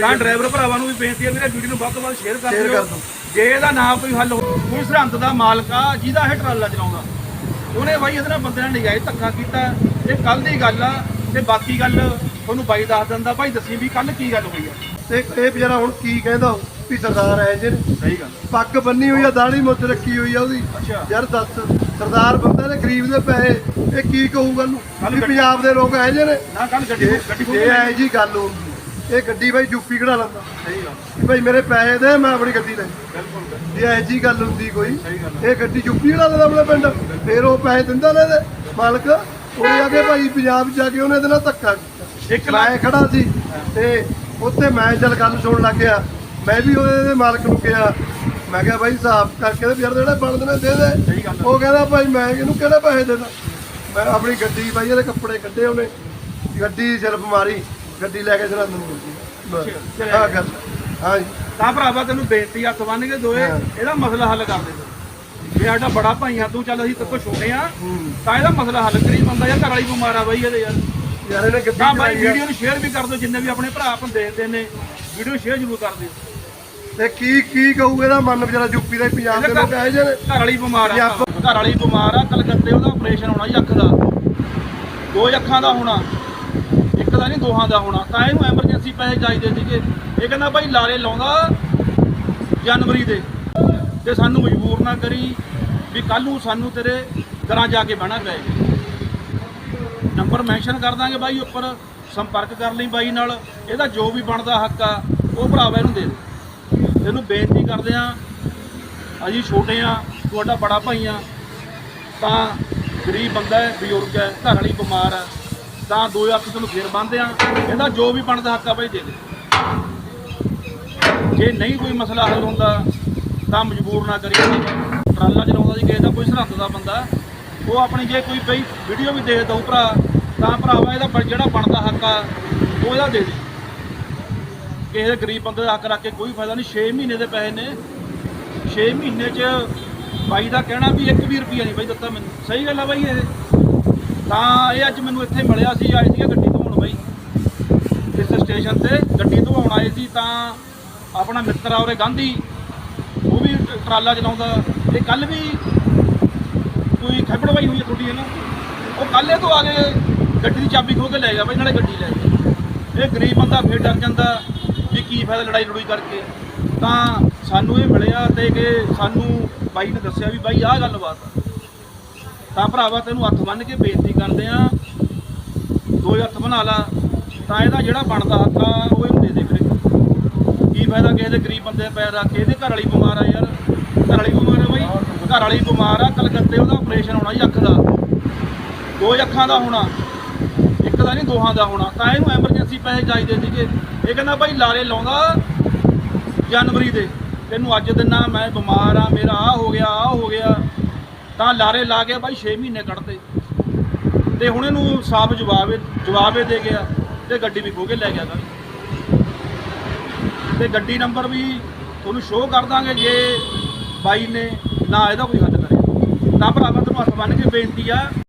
ਤਾਂ ਡਰਾਈਵਰ ਭਰਾਵਾਂ ਨੂੰ ਵੀ ਬੇਨਤੀ ਹੈ ਮੇਰੇ ਵੀਡੀਓ ਨੂੰ ਵੱਧ ਤੋਂ ਵੱਧ ਸ਼ੇਅਰ ਕਰ ਦਿਓ। ਜੇ ਇਹਦਾ ਨਾ ਕੋਈ ਹੱਲ ਹੋ ਕੋਈ ਸਰਹੰਦ ਦਾ ਮਾਲਕ ਆ ਜਿਹਦਾ ਇਹ ਟਰਾਲਾ ਚਲਾਉਂਦਾ। ਉਹਨੇ ਬਾਈ ਇਹਦੇ ਨਾਲ ਬੰਦੇ ਨਾਲ ਨਜਾਇਜ਼ ਧੱਕਾ ਕੀਤਾ। ਇਹ ਕੱਲ ਦੀ ਗੱਲ ਆ ਤੇ ਬਾਕੀ ਗੱਲ ਤੁਹਾਨੂੰ ਬਾਈ ਦੱਸ ਦਿੰਦਾ। ਭਾਈ ਦੱਸੀ ਵੀ ਕੱਲ ਕੀ ਗੱਲ ਹੋਈ ਆ। ਤੇ ਇਹ ਵਿਚਾਰਾ ਹੁਣ ਕੀ ਕਹਿੰਦਾ ਵੀ ਸਰਦਾਰ ਹੈ ਜੇ। ਸਹੀ ਗੱਲ। ਪੱਗ ਬੰਨੀ ਹੋਈ ਆ ਦਾੜੀ ਮੁੱਛ ਰੱਖੀ ਹੋਈ ਆ ਉਹਦੀ। ਯਾਰ ਦੱਸ ਸਰਦਾਰ ਬੰਦਾ ਨੇ ਗਰੀਬ ਦੇ ਪੈਸੇ ਇਹ ਕੀ ਕਹੂਗਾ ਨੂੰ ਵੀ ਪੰਜਾਬ ਦੇ ਲੋਕ ਹੈ ਜੇ ਨੇ। ਨਾ ਕੱਲ ਗੱਡੀ ਗੱਡੀ ਐ ਜੀ ਗੱਲ ਹੁੰਦੀ ਇਹ ਗੱਡੀ ਬਾਈ ਯੂਪੀ ਕਢਾ ਲੈਂਦਾ। ਸਹੀ ਗੱਲ। ਭਾਈ ਮੇਰੇ ਪੈਸੇ ਦੇ ਮੈਂ ਆਪਣੀ ਗੱਡੀ ਲੈ। ਬਿਲਕੁਲ। ਜੇ ਐ ਜੀ ਗੱਲ ਹੁੰਦੀ ਕੋਈ ਇਹ ਗੱਡੀ ਯੂਪੀ ਕਢਾ ਲੈਂਦਾ ਆਪਣੇ ਪਿੰਡ। ਫੇਰ ਉਹ ਪੈਸੇ ਦਿੰਦਾ ਨੇ ਇਹਦੇ। ਮਾਲਕ ਉਹਨੇ ਆ ਕੇ ਭਾਈ ਪੰਜਾਬ ਜਾ ਕੇ ਉਹਨੇ ਇਹਦੇ ਨਾਲ ਧੱਕਾ ਕੀਤਾ। ਇੱਕ ਮੈਂ ਖੜਾ ਸੀ ਤੇ ਉੱਥੇ ਮੈਂ ਚੱਲ ਗੱਲ ਸੁਣਨ ਲੱਗ ਗਿਆ। ਮੈਂ ਵੀ ਉਹਦੇ ਦੇ ਮਾਲਕ ਨੂੰ ਕਿਹਾ। ਮੈਂ ਕਿਹਾ ਬਾਈ ਹਿਸਾਬ ਕਰਕੇ ਤੇ ਯਾਰ ਜਿਹੜੇ ਬਣਦੇ ਨੇ ਦੇ ਦੇ। ਉਹ ਕਹਿੰਦਾ ਭਾਈ ਮੈਂ ਇਹਨੂੰ ਕਿਹੜੇ ਪੈਸੇ ਦੇਣਾ? ਮੈਂ ਆਪਣੀ ਗੱਡੀ ਬਾਈ ਇਹਦੇ ਕੱਪੜੇ ਕੱਢੇ ਉਹਨੇ। ਗੱਡੀ ਸਿਰਫ ਮਾਰੀ। ਗੱਡੀ ਲੈ ਕੇ ਸਰਹੰਦ ਨੂੰ ਆ ਗੱਲ। ਹਾਂ ਤਾਂ ਭਰਾਵਾ ਤੈਨੂੰ ਬੇਨਤੀ ਹੱਥ ਬੰਨ ਕੇ ਦੋਏ ਹਾਂ। ਇਹਦਾ ਮਸਲਾ ਹੱਲ ਕਰ ਦੇ। ਜੇ ਸਾਡਾ ਬੜਾ ਭਾਈ ਆ ਤੂੰ ਚੱਲ ਅਸੀਂ ਤੇਰੇ ਛੋਟੇ ਆ ਹੂੰ। ਤਾਂ ਇਹਦਾ ਮਸਲਾ ਹੱਲ ਕਰੀ ਬੰਦਾ ਯਾਰ ਘਰ ਵਾਲੀ ਬਿਮਾਰ ਆ ਬਾਈ ਇਹਦੇ ਯਾਰ। ਯਾਰ ਇਹਨੇ ਬਾਈ ਚਲਾਈ ਆ। ਵੀਡੀਓ ਨੂੰ ਸ਼ੇਅਰ ਵੀ ਕਰ ਦਿਓ ਜਿੰਨੇ ਵੀ ਆਪਣੇ ਭਰਾ ਆਪਾਂ ਦੇਖਦੇ ਨੇ ਵੀਡੀਓ ਸ਼ੇਅਰ ਜ਼ਰੂਰ ਕਰ ਦਿਓ। ਤੇ ਕੀ ਕੀ ਕਹੂ ਇਹਦਾ ਮਨ ਵਿਚਾਰਾ ਯੂਪੀ ਦਾ ਹੀ ਪੰਜਾਬ ਦੇ ਲੋਕ ਆਏ ਜੇ ਨੇ। ਘਰ ਵਾਲੀ ਬਿਮਾਰ ਆ ਘਰ ਵਾਲੀ ਬਿਮਾਰ ਆ ਕਲਕੱਤੇ ਉਹਦਾ ਆਪਰੇਸ਼ਨ ਹੋਣਾ ਜੀ ਅੱਖ ਦਾ। ਦੋ ਅੱਖਾਂ ਦਾ ਹੋਣਾ। ਦਾ ਨਹੀਂ ਦੋਹਾਂ ਦਾ ਹੋਣਾ। ਤਾਂ ਇਹਨੂੰ ਐਮਰਜੈਂਸੀ ਪੈਸੇ ਚਾਹੀਦੇ ਸੀਗੇ। ਇਹ ਕਹਿੰਦਾ ਭਾਈ ਲਾਰੇ ਲਾਉਂਦਾ ਜਨਵਰੀ ਦੇ। ਤੇ ਸਾਨੂੰ ਮਜਬੂਰ ਨਾ ਕਰੀ ਵੀ ਕੱਲ ਨੂੰ ਸਾਨੂੰ ਤੇਰੇ ਘਰਾਂ ਜਾ ਕੇ ਬਹਿਣਾ ਪਏਗਾ ਨੰਬਰ ਮੈਂਸ਼ਨ ਕਰ ਦਾਂਗੇ ਬਾਈ ਉੱਪਰ। ਸੰਪਰਕ ਕਰ ਲਈ ਬਾਈ ਨਾਲ। ਇਹਦਾ ਜੋ ਵੀ ਬਣਦਾ ਹੱਕ ਆ, ਉਹ ਭਰਾਵਾ ਇਹਨੂੰ ਦੇ ਦੇ। ਤੈਨੂੰ ਬੇਨਤੀ ਕਰਦੇ ਆ ਅਸੀਂ ਛੋਟੇ ਆ ਤੁਹਾਡਾ ਬੜਾ ਭਾਈ ਆ। ਤਾਂ ਗਰੀਬ ਬੰਦਾ ਹੈ, ਬਜ਼ੁਰਗ ਹੈ, ਘਰ ਵਾਲੀ ਬਿਮਾਰ ਹੈ ਤਾਂ ਦੋ ਅੱਖ ਤੈਨੂੰ ਫੇਰ ਬੰਨਦੇ ਆ। ਇਹਦਾ ਜੋ ਵੀ ਬਣਦਾ ਹੱਕ ਆ ਬਾਈ ਦੇ ਦੇ। ਜੇ ਨਹੀਂ ਕੋਈ ਮਸਲਾ ਹੱਲ ਹੁੰਦਾ, ਤਾਂ ਮਜਬੂਰ ਨਾ ਕਰੀਏ। ਟਰਾਲਾ ਚਲਾਉਂਦਾ ਜੀ ਕਿਸੇ ਦਾ, ਕੋਈ ਸਰਹੱਦ ਦਾ ਬੰਦਾ। ਉਹ ਆਪਣੀ ਜੇ ਕੋਈ ਬਈ ਵੀਡੀਓ ਵੀ ਦੇਖ ਦਊ ਭਰਾ, ਤਾਂ ਭਰਾਵਾ ਇਹਦਾ ਜਿਹੜਾ ਬਣਦਾ ਹੱਕ ਆ, ਉਹ ਇਹਦਾ ਦੇ ਦੇ। ਕਿਸੇ ਦੇ ਗਰੀਬ ਬੰਦੇ ਦਾ ਹੱਕ ਰੱਖ ਕੇ ਕੋਈ ਫਾਇਦਾ ਨਹੀਂ। 6 ਮਹੀਨੇ ਦੇ ਪੈਸੇ ਨੇ। 6 ਮਹੀਨੇ ਚ ਬਾਈ ਦਾ ਕਹਿਣਾ ਵੀ 1 ਵੀ ਰੁਪਿਆ ਨਹੀਂ ਬਾਈ ਦਿੱਤਾ ਮੈਨੂੰ। ਸਹੀ ਗੱਲ ਆ ਬਾਈ ਇਹ। ਤਾਂ ਇਹ ਅੱਜ ਮੈਨੂੰ ਇੱਥੇ ਮਿਲਿਆ ਸੀ, ਆਏ ਸੀ ਗੱਡੀ ਧੋਣ ਬਾਈ। ਇਸ ਸਟੇਸ਼ਨ ਤੇ ਗੱਡੀ ਧੋਣ ਆਏ ਸੀ ਤਾਂ ਆਪਣਾ ਮਿੱਤਰ ਆ ਉਰੇ ਗਾਂਧੀ, ਉਹ ਵੀ ਟਰਾਲਾ ਚਲਾਉਂਦਾ। ਤੇ ਕੱਲ ਵੀ ਕੋਈ ਖੱਬੜ ਬਾਈ ਹੋਈ ਹੈ ਤੁਹਾਡੀ ਹੈ ਉਹ ਕੱਲ ਇਹ ਤੋਂ ਆ ਕੇ ਗੱਡੀ ਦੀ ਚਾਬੀ ਖੋਹ ਕੇ ਲੈ ਗਿਆ ਬਾਈ, ਨਾਲੇ ਗੱਡੀ ਲੈ ਗਿਆ। ਇਹ ਗਰੀਬ ਬੰਦਾ ਫੇਰ ਡਰ ਜਾਂਦਾ ਵੀ ਕੀ ਫਾਇਦਾ ਲੜਾਈ ਲੜੂਈ ਕਰਕੇ। ਤਾਂ ਸਾਨੂੰ ਇਹ ਮਿਲਿਆ ਤੇ ਕਿ ਸਾਨੂੰ ਬਾਈ ਨੇ ਦੱਸਿਆ ਵੀ ਬਾਈ ਆਹ ਗੱਲਬਾਤ ਆ। ਤਾਂ ਭਰਾਵਾ ਤੈਨੂੰ ਹੱਥ ਬੰਨ ਕੇ ਬੇਨਤੀ ਕਰਦੇ ਆ ਦੋ ਹੱਥ ਬਣਾ ਲਾ, ਤਾਂ ਇਹਦਾ ਜਿਹੜਾ ਬਣਦਾ ਹੱਕ ਆ, ਉਹ ਇਹਨੂੰ ਦੇ ਦੇ ਵੀਰੇ। ਕੀ ਫਾਇਦਾ ਕਿਸੇ ਦੇ ਗਰੀਬ ਬੰਦੇ ਦੇ ਪੈਰ ਰੱਖ ਕੇ, ਇਹਦੇ ਘਰ ਵਾਲੀ ਬਿਮਾਰ ਆ ਯਾਰ। ਘਰ ਵਾਲੀ ਬਿਮਾਰ ਆ ਬਾਈ, ਘਰ ਵਾਲੀ ਬਿਮਾਰ ਆ, ਕਲਕੱਤੇ ਉਹਦਾ ਆਪਰੇਸ਼ਨ ਹੋਣਾ ਜੀ ਅੱਖ ਦਾ। ਦੋ ਅੱਖਾਂ ਦਾ ਹੋਣਾ, ਇੱਕ ਦਾ ਨਹੀਂ, ਦੋਹਾਂ ਦਾ ਹੋਣਾ। ਤਾਂ ਇਹਨੂੰ ਐਮਰਜੈਂਸੀ ਪੈਸੇ ਚਾਹੀਦੇ ਸੀਗੇ। ਇਹ ਕਹਿੰਦਾ ਭਾਈ ਲਾਰੇ ਲਾਉਂਦਾ ਜਨਵਰੀ ਦੇ। ਤੈਨੂੰ ਅੱਜ ਦਿਨਾ, ਮੈਂ ਬਿਮਾਰ ਆ, ਮੇਰਾ ਆ ਹੋ ਗਿਆ ਆ ਹੋ ਗਿਆ। ਤਾਂ ਲਾਰੇ ਲਾ ਕੇ ਬਾਈ 6 ਮਹੀਨੇ ਕੱਢਤੇ। ਤੇ ਹੁਣ ਇਹਨੂੰ ਸਾਫ਼ ਜਵਾਬ ਇਹ- ਜਵਾਬ ਦੇ ਗਿਆ ਤੇ ਗੱਡੀ ਵੀ ਖੋ ਕੇ ਲੈ ਗਿਆ ਗਾ ਤੇ ਗੱਡੀ ਨੰਬਰ ਵੀ ਤੁਹਾਨੂੰ ਸ਼ੋਅ ਕਰ ਦਾਂਗੇ ਜੇ ਬਾਈ ਨੇ ਨਾ ਇਹਦਾ ਕੋਈ ਹੱਲ ਕਰੇ। ਤਾਂ ਭਰਾਵਾ, ਤੁਹਾਨੂੰ ਹੱਥ ਬੰਨ ਕੇ ਬੇਨਤੀ ਆ।